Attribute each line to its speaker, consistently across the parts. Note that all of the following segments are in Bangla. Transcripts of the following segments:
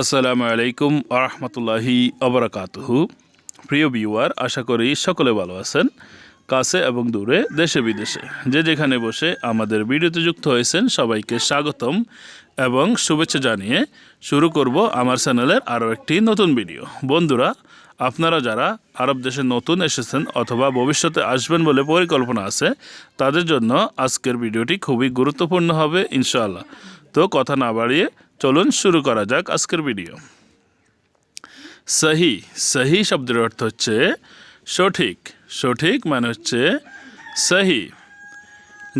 Speaker 1: আসসালামু আলাইকুম আরহামতুল্লাহি আবরাকাতুহু। প্রিয় ভিউয়ার, আশা করি সকলে ভালো আছেন, কাছে এবং দূরে, দেশে বিদেশে। যে যেখানে বসে আমাদের ভিডিওতে যুক্ত হয়েছেন, সবাইকে স্বাগতম এবং শুভেচ্ছা জানিয়ে শুরু করব আমার চ্যানেলের আরও একটি নতুন ভিডিও। বন্ধুরা, আপনারা যারা আরব দেশে নতুন এসেছেন অথবা ভবিষ্যতে আসবেন বলে পরিকল্পনা আছে, তাদের জন্য আজকের ভিডিওটি খুবই গুরুত্বপূর্ণ হবে, ইনশাআল্লাহ। তো কথা না বাড়িয়ে চলুন শুরু করা যাক আজকের ভিডিও সহি সহি শব্দের অর্থ হচ্ছে সঠিক। সঠিক মানে হচ্ছে সহি।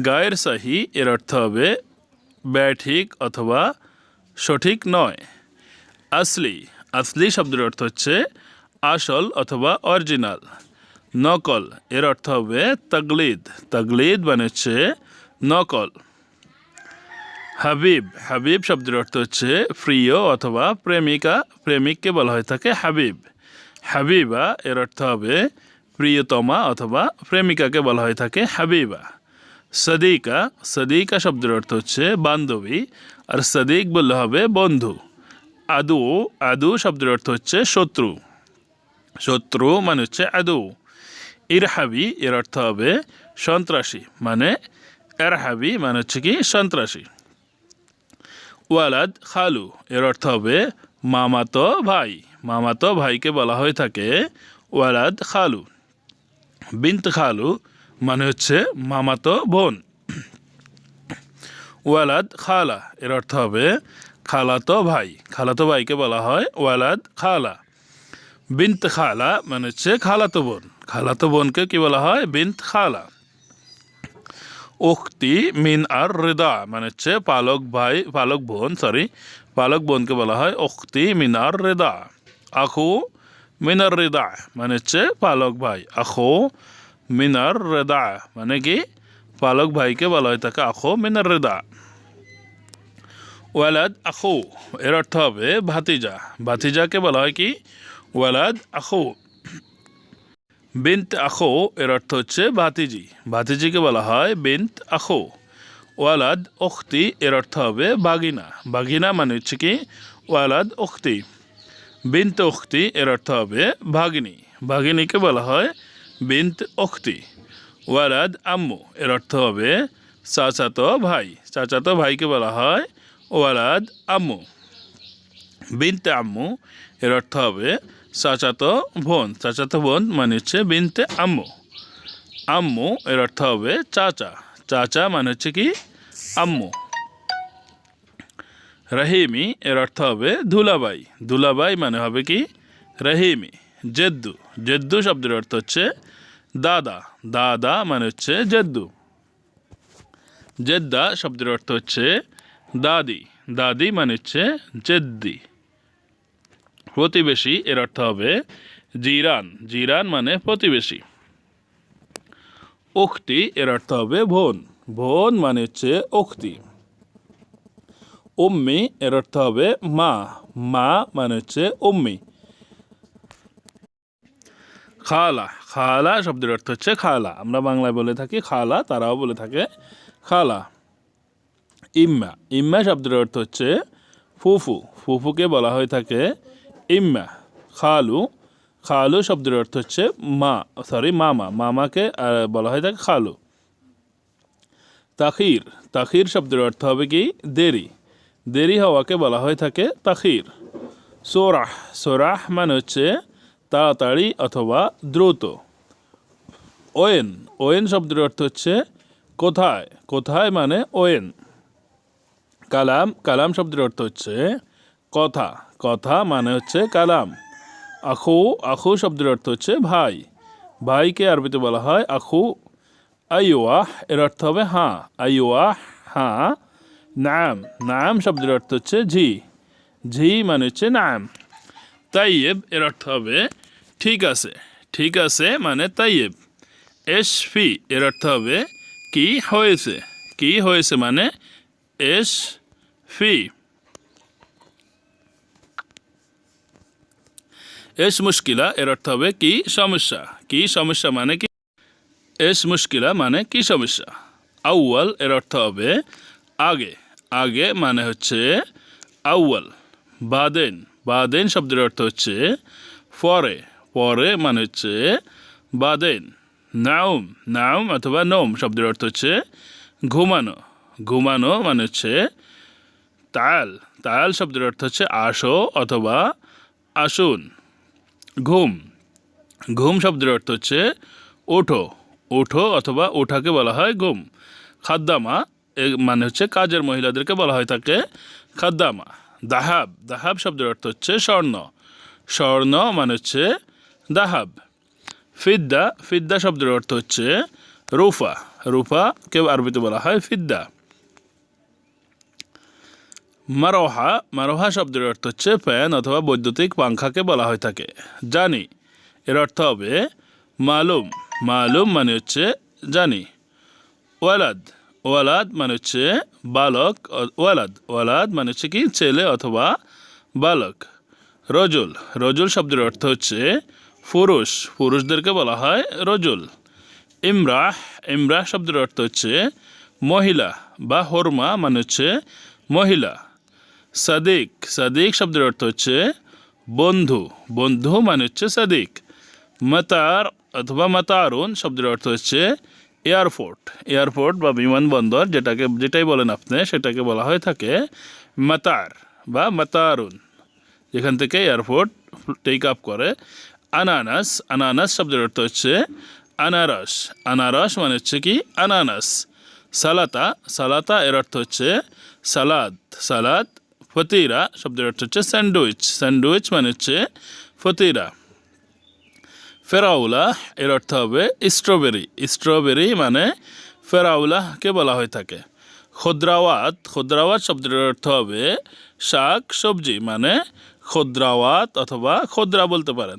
Speaker 1: গায়ের সহি এর অর্থ হবে ব্যাঠিক অথবা সঠিক নয়। আসলি আসলি শব্দের অর্থ হচ্ছে আসল অথবা অরিজিনাল নকল এর অর্থ হবে তাগলিদ। তগলিদ মানে হচ্ছে নকল। হাবিব হাবিব শব্দের অর্থ হচ্ছে প্রিয় অথবা প্রেমিকা, প্রেমিককে বলা হয়ে থাকে হাবিব। হাবিবা এর অর্থ হবে প্রিয়তমা অথবা প্রেমিকাকে বলা হয়ে থাকে হাবিবা। সদিকা সদিকা শব্দের অর্থ হচ্ছে বান্ধবী, আর সদিক বললে হবে বন্ধু। আদু আদু শব্দের অর্থ হচ্ছে শত্রু। শত্রু মানে হচ্ছে আদু। ইরহাবি এর অর্থ হবে সন্ত্রাসী মানে এরহাবি মানে হচ্ছে কি সন্ত্রাসী। ওয়ালাদ খালু, এর অর্থ হবে মামাতো ভাই। মামাতো ভাইকে বলা হয়ে থাকে ওয়ালাদ খালু। বিন্ত খালু মানে হচ্ছে মামাতো বোন। ওয়ালাদ খালা, এর অর্থ হবে খালাতো ভাই। খালাতো ভাইকে বলা হয় ওয়ালাদ খালা। বিন্ত খালা মানে হচ্ছে খালাতো বোন। খালাতো বোনকে কি বলা হয়? বিন্ত খালা। উক্তি মিন আর রেদা মানে হচ্ছে পালক ভাই, পালক বোন সরি পালক বোনকে বলা হয় উক্তি মিনার রেদা আখু মিনার রেদা মানে হচ্ছে পালক ভাই। আখো মিনার রেদা মানে কি? পালক ভাইকে বলা হয় তাকে আখো মিনার রেদা ওয়ালাদ আখু, এর অর্থ হবে ভাতিজা। ভাতিজাকে বলা হয় কি? ওয়ালাদ আখু। বিন্ত আখো এর অর্থ হচ্ছে ভাতিজি। ভাতিজিকে বলা হয় বিন্ত আখো। ওয়ালাদ অখতি এর অর্থ হবে বাগিনা বাগিনা মানে হচ্ছে কি? ওয়ালাদ অখতি বিন্ত অখতি এর অর্থ হবে ভাগিনী। ভাগিনীকে বলা হয় বিন্ত অখতি ওয়ালাদ আম্মু এর অর্থ হবে চাচাতো ভাই। চাচাতো ভাইকে বলা হয় ওয়ালাদ আম্মু। বিনতে আম্মু এর অর্থ হবে চাচাতো বোন। চাচাতো বোন মানে হচ্ছে বিনতে আম্মু। আম্মু এর অর্থ হবে চাচা। চাচা মানে হচ্ছে কি? আম্মু। রহিমি এর অর্থ হবে ধুলাবাই ধুলাবাই মানে হবে কি? রহিমি। জেদ্দু। জেদ্দু শব্দের অর্থ হচ্ছে দাদা। দাদা মানে হচ্ছে জেদ্দু। জেদ্দা শব্দের অর্থ হচ্ছে দাদি। দাদি মানে হচ্ছে জেদ্দি। প্রতিবেশী, এর অর্থ হবে জিরান। জিরান মানে প্রতিবেশী। উক্তি, এর অর্থ হবে বোন ভোন মানে হচ্ছে উক্তি। উম্মি, এর অর্থ হবে মা। মা মানে হচ্ছে উম্মি। খালা। খালা শব্দের অর্থ হচ্ছে খালা। আমরা বাংলায় বলে থাকি খালা, তারাও বলে থাকে খালা। ইম্মা। ইম্মা শব্দের অর্থ হচ্ছে ফুফু। ফুফুকে বলা হয়ে থাকে ইম্মা, খালু খালু শব্দের অর্থ হচ্ছে মা সরি মামা, মামাকে বলা হয় থাকে খালু। তাখির তাখির শব্দের অর্থ হবে কি? দেরি। দেরি হওয়াকে বলা হয়ে থাকে তাখির। সোরাহ সোরাহ মানে হচ্ছে তাড়াতাড়ি অথবা দ্রুত। ওয়েন ওয়েন শব্দের অর্থ হচ্ছে কোথায়। কোথায় মানে ওয়েন। কালাম কালাম শব্দের অর্থ হচ্ছে কথা কথা মানে হচ্ছে কালাম। আখু আখু শব্দের অর্থ হচ্ছে ভাই। ভাইকে আরবিতে বলা হয় আখু। আইওয়াহ, এর অর্থ হবে হাঁ। আইওয়াহ, হাঁ। নাম নাম শব্দের অর্থ হচ্ছে ঝি। ঝি মানে হচ্ছে নাম। তাইয়েব, এর অর্থ হবে ঠিক আছে। ঠিক আছে মানে তাইয়েব। এস ফি এর অর্থ হবে কি হয়েছে। কি হয়েছে মানে এস ফি এস মুশকিলা এর অর্থ হবে কি সমস্যা। কি সমস্যা মানে কি? এস মুশকিলা মানে কি সমস্যা? আউয়াল এর অর্থ হবে আগে। আগে মানে হচ্ছে আউয়াল, বাদেন। বাদেন শব্দের অর্থ হচ্ছে পরে। পরে মানে হচ্ছে বাদেন। নাউম নাউম অথবা নোম শব্দের অর্থ হচ্ছে ঘুমানো। ঘুমানো মানে হচ্ছে তাল। তাল শব্দের অর্থ হচ্ছে আসো অথবা আসুন। ঘুম। ঘুম শব্দের অর্থ হচ্ছে ওঠো। ওঠো অথবা ওঠাকে বলা হয় ঘুম। খাদ্দামা মানে হচ্ছে কাজের মহিলাদেরকে বলা হয় তাকে খাদ্দামা। দাহাব দাহাব শব্দের অর্থ হচ্ছে স্বর্ণ। স্বর্ণ মানে হচ্ছে দাহাব। ফিদ্দা ফিদ্দা শব্দের অর্থ হচ্ছে রুফা। রুফা কেউ আরবিতে বলা হয় ফিদ্দা। মারোহা মারোহা শব্দের অর্থ হচ্ছে ফ্যান অথবা বৈদ্যুতিক পাংখাকে বলা হয়ে থাকে। জানি, এর অর্থ হবে মালুম। মালুম মানে হচ্ছে জানি। ওয়ালাদ ওয়ালাদ মানে হচ্ছে বালক ওয়ালাদ। ওয়ালাদ মানে হচ্ছে কি? ছেলে অথবা বালক। রজুল রজুল শব্দের অর্থ হচ্ছে পুরুষ। পুরুষদেরকে বলা হয় রজুল। ইমরাহ ইমরাহ শব্দের অর্থ হচ্ছে মহিলা বা হরমা মানে হচ্ছে মহিলা। সাদিক। সাদিক শব্দের অর্থ হচ্ছে বন্ধু। বন্ধু মানে হচ্ছে সাদিক। মাতার অথবা মাতারুন শব্দের অর্থ হচ্ছে এয়ারপোর্ট। এয়ারপোর্ট বা বিমানবন্দর যেটাকে, যেটাই বলেন আপনি, সেটাকে বলা হয়ে থাকে মাতার বা মাতারুন। যেখান থেকে এয়ারপোর্ট টেক আপ করে। আনানাস আনানাস শব্দের অর্থ হচ্ছে আনারস। আনারস মানে হচ্ছে কি? আনানাস। সালাতা সালাতা এর অর্থ হচ্ছে সালাদ। সালাদ ফতিরা, শব্দের অর্থ হচ্ছে স্যান্ডউইচ। স্যান্ডউইচ মানে হচ্ছে ফতিরা। ফেরাউলা, এর অর্থ হবে স্ট্রবেরি। স্ট্রবেরি মানে ফেরাউলাকে বলা হয়ে থাকে। খদ্রাওয়াত খদ্রাওয়াত শব্দের অর্থ হবে শাক, সবজি মানে খদ্রাওয়াত অথবা খদ্রা বলতে পারেন।